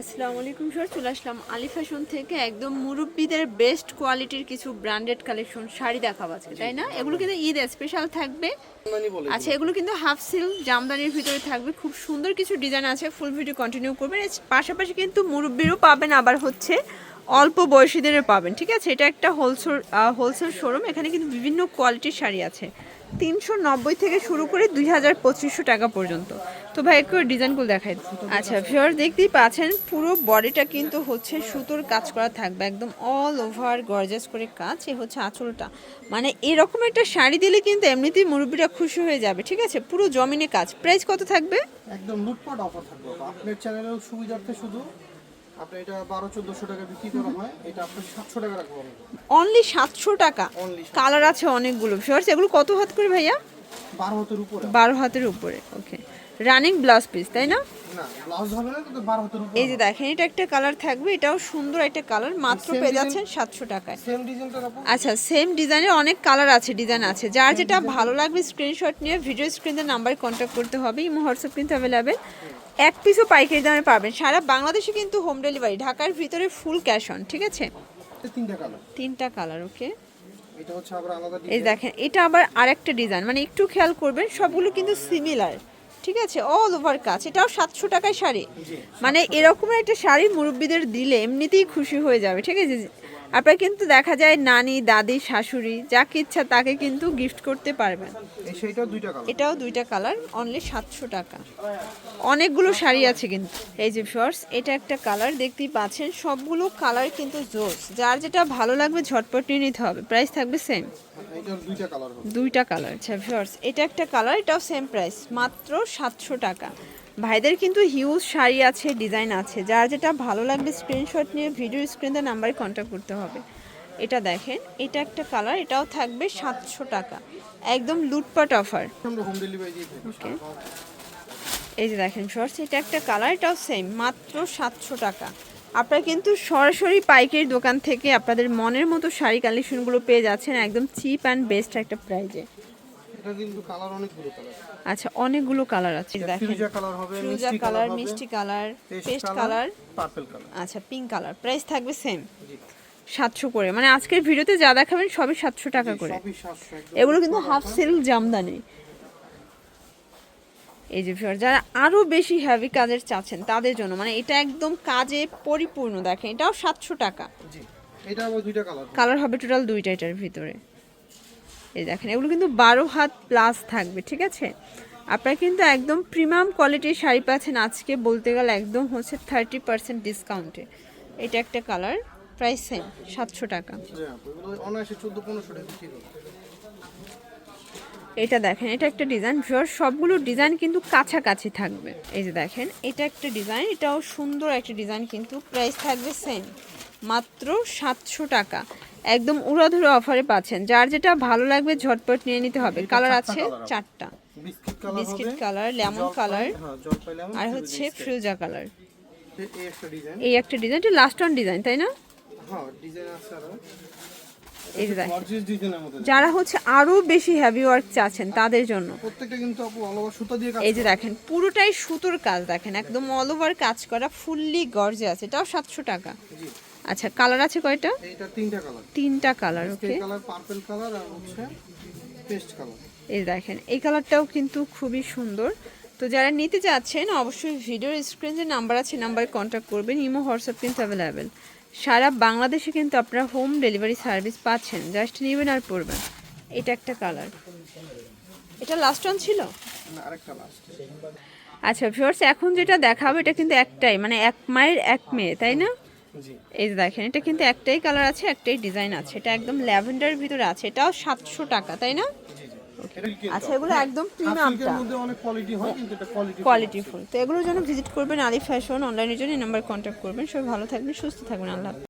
আসসালামু আলাইকুম স্যার চলে আসলাম আলি ফ্যাশন থেকে। একদম মুরব্বীদের বেস্ট কোয়ালিটির কিছু ব্র্যান্ডেড কালেকশন শাড়ি দেখাবো আজকে তাই না? এগুলো কিন্তু ঈদ স্পেশাল থাকবে। আচ্ছা এগুলো কিন্তু হাফ সিল জামদানির ভিতরে থাকবে। খুব সুন্দর কিছু ডিজাইন আছে ফুল ভিডিও কন্টিনিউ করবেন। পাশাপাশি কিন্তু মুরব্বীরও পাবেন আবার হচ্ছে অল্প বয়সীদেরও পাবেন ঠিক আছে? এটা একটা হোলসেল হোলসেল শোরুম এখানে কিন্তু বিভিন্ন কোয়ালিটির শাড়ি আছে। তিনশো নব্বই থেকে শুরু করে দুই হাজার পঁচিশশো টাকা পর্যন্ত। তো ভাই একটু ডিজাইনগুলো দেখাই আচ্ছা ফিওর দেখতেই পাচ্ছেন পুরো বডিটা কিন্তু হচ্ছে সুতোর কাজ করা থাকবে একদম অল ওভার গর্জাস করে কাজ এ হচ্ছে আঁচলটা। মানে এরকম একটা শাড়ি দিলে কিন্তু এমনিতেই মুরব্বীরা খুশি হয়ে যাবে ঠিক আছে? পুরো জমিনে কাজ। প্রাইস কত থাকবে? একদম লুটপাট অফার থাকবে আপা। আপনার চ্যানেলের সুবিধার্থে শুধু আপনি এটা বারো চোদ্দশো টাকা বিক্রি করা হয় এটা আপনার সাতশো টাকা রাখব অনলি সাতশো টাকা? কালার আছে অনেকগুলো। ফিওর্স এগুলো কত হাত করে ভাইয়া? বারো হাতের উপরে। বারো হাতের উপরে ওকে রানিং ব্লাউজ পিস তাই না? এই যে দেখেন এটা একটা কালার থাকবে এটাও সুন্দর একটা কালার মাত্র পেয়ে যাচ্ছেন সাতশো টাকায়। আচ্ছা সেম ডিজাইনের অনেক কালার আছে ডিজাইন আছে। যার যেটা ভালো লাগবে স্ক্রিনশট নিয়ে ভিডিও স্ক্রিনের নাম্বারে কন্ট্যাক্ট করতে হবে ইমো হোয়াটসঅ্যাপ কিন্তু অ্যাভেলেবেল এক পিসও পাইকারি দামে পাবেন। সারা বাংলাদেশে কিন্তু হোম ডেলিভারি ঢাকার ভিতরে ফুল ক্যাশ অন ঠিক আছে? তিনটা কালার তিনটা কালার ওকে এই দেখেন এটা আবার আরেকটা ডিজাইন মানে একটু খেয়াল করবেন সবগুলো কিন্তু সিমিলার ঠিক আছে? অল ওভার কাজ। এটাও সাতশো টাকায় শাড়ি। মানে এরকম একটা শাড়ি মুরব্বীদের দিলে এমনিতেই খুশি হয়ে যাবে। ঠিক আছে? আপনার কিন্তু দেখা যায় নানি দাদি শাশুড়ি যাকে ইচ্ছা তাকে কিন্তু গিফট করতে পারবেন। এটাও দুইটা কালার অনলি সাতশো টাকা। অনেকগুলো শাড়ি আছে কিন্তু। এই যে শর্টস এটা একটা কালার দেখতেই পাচ্ছেন সবগুলো কালার কিন্তু জোস। যার যেটা ভালো লাগবে ঝটপট নিয়ে নিতে হবে। প্রাইস থাকবে সেম দুইটা কালার দুইটা কালার আচ্ছা ভিউয়ার্স এটা একটা কালার এটাও সেম প্রাইস মাত্র সাতশো টাকা। ভাইদের কিন্তু হিউজ শাড়ি আছে ডিজাইন আছে। যার যেটা ভালো লাগবে স্ক্রিনশট নিয়ে ভিডিও স্ক্রিনে নাম্বারে কন্ট্যাক্ট করতে হবে। এটা দেখেন, এটা একটা কালার এটাও থাকবে সাতশো টাকা। একদম লুটপাট অফার ওকে এই যে দেখেন শর্টস এটা একটা কালার এটাও সেম মাত্র সাতশো টাকা। আপনারা কিন্তু সরাসরি পাইকারি দোকান থেকে আপনাদের মনের মতো শাড়ি কালেকশনগুলো পেয়ে যাচ্ছেন, একদম চিপ অ্যান্ড বেস্ট একটা প্রাইজে এটা কিন্তু কালার অনেকগুলো কালার আচ্ছা অনেকগুলো কালার আছে দেখেন। ফিরোজা কালার হবে ফিরোজা মিষ্টি কালার মিষ্টি colour paste colour purple colour আচ্ছা পিঙ্ক কালার প্রাইস থাকবে সেম জি। সাতশো করে। মানে আজকের ভিডিওতে যা দেখাবেন সবই সাতশো টাকা করে। এগুলো কিন্তু হাফ সিল্ক জামদানি। এই যে ভিউয়ার যারা আরও বেশি হেভি কাজের চাচ্ছেন তাদের জন্য মানে এটা একদম কাজে পরিপূর্ণ দেখেন। এটাও সাতশো টাকা। কালার হবে। টোটাল দুইটা এটার ভিতরে। এই দেখেন এগুলো কিন্তু বারো হাত প্লাস থাকবে ঠিক আছে? আপনারা কিন্তু একদম প্রিমিয়াম কোয়ালিটির শাড়ি পাচ্ছেন। আজকে বলতে গেলে একদম হচ্ছে থার্টি পার্সেন্ট ডিসকাউন্টে এটা একটা কালার প্রাইস সেম সাতশো টাকা। এটা দেখেন এটা একটা ডিজাইন ভিউয়ার সবগুলো ডিজাইন কিন্তু কাছাকাছি থাকবে। এই যে দেখেন এটা একটা ডিজাইন এটাও সুন্দর একটা ডিজাইন কিন্তু প্রাইস থাকবে সেম মাত্র সাতশো টাকা। একদম উড়াধুরা অফারে পাচ্ছেন। যার যেটা ভালো লাগবে ঝটপট নিয়ে নিতে হবে। কালার আছে চারটা। বিস্কিট কালার লেমন কালার আর হচ্ছে ফ্রুজা কালার এই একটা ডিজাইন এটা লাস্ট অন ডিজাইন তাই না? হ্যাঁ যারা হচ্ছে আরও বেশি হেভি ওয়ার্ক চাচ্ছেন তাদের জন্য। এই যে দেখেন পুরোটাই সুতোর কাজ দেখেন। একদম অল ওভার কাজ করা ফুললি গর্জে আছে এটাও সাতশো টাকা। আচ্ছা কালার আছে কয়টা? এইটা তিনটা কালার। তিনটা colour okay colour purple colour আর হচ্ছে পেস্ট কালার। এই দেখেন এই কালারটাও কিন্তু খুবই সুন্দর। তো যারা নিতে যাচ্ছেন অবশ্যই ভিডিওর স্ক্রিনে যে নাম্বার আছে নাম্বারে কন্ট্যাক্ট করবেন ইমো হোয়াটসঅ্যাপ কিন্তু অ্যাভেলেবেল সারা বাংলাদেশে কিন্তু আপনারা হোম ডেলিভারি সার্ভিস পাচ্ছেন জাস্ট নেবেন আর পড়বেন এটা একটা কালার। এটা লাস্ট ওয়ান ছিল? না আরেকটা লাস্ট আচ্ছা ভিউয়ার্স এখন যেটা দেখাবো এটা কিন্তু একটাই মানে এক মায়ের এক মেয়ে তাই না? এই যে দেখেন এটা কিন্তু একটাই কালার আছে একটাই ডিজাইন আছে। এটা একদম ল্যাভেন্ডার ভিতরে আছে এটাও সাতশো টাকা তাই না? আচ্ছা এগুলো একদম সিল্কের প্রিমিয়ামটা মধ্যে অনেক কোয়ালিটি হয় কিন্তু এটা কোয়ালিটি কোয়ালিটিফুল তো এগুলোর জন্য ভিজিট করবেন আলি ফ্যাশন অনলাইনের জন্য এই নাম্বার কন্ট্যাক্ট করবেন। সবাই ভালো থাকবেন সুস্থ থাকবেন আল্লাহ।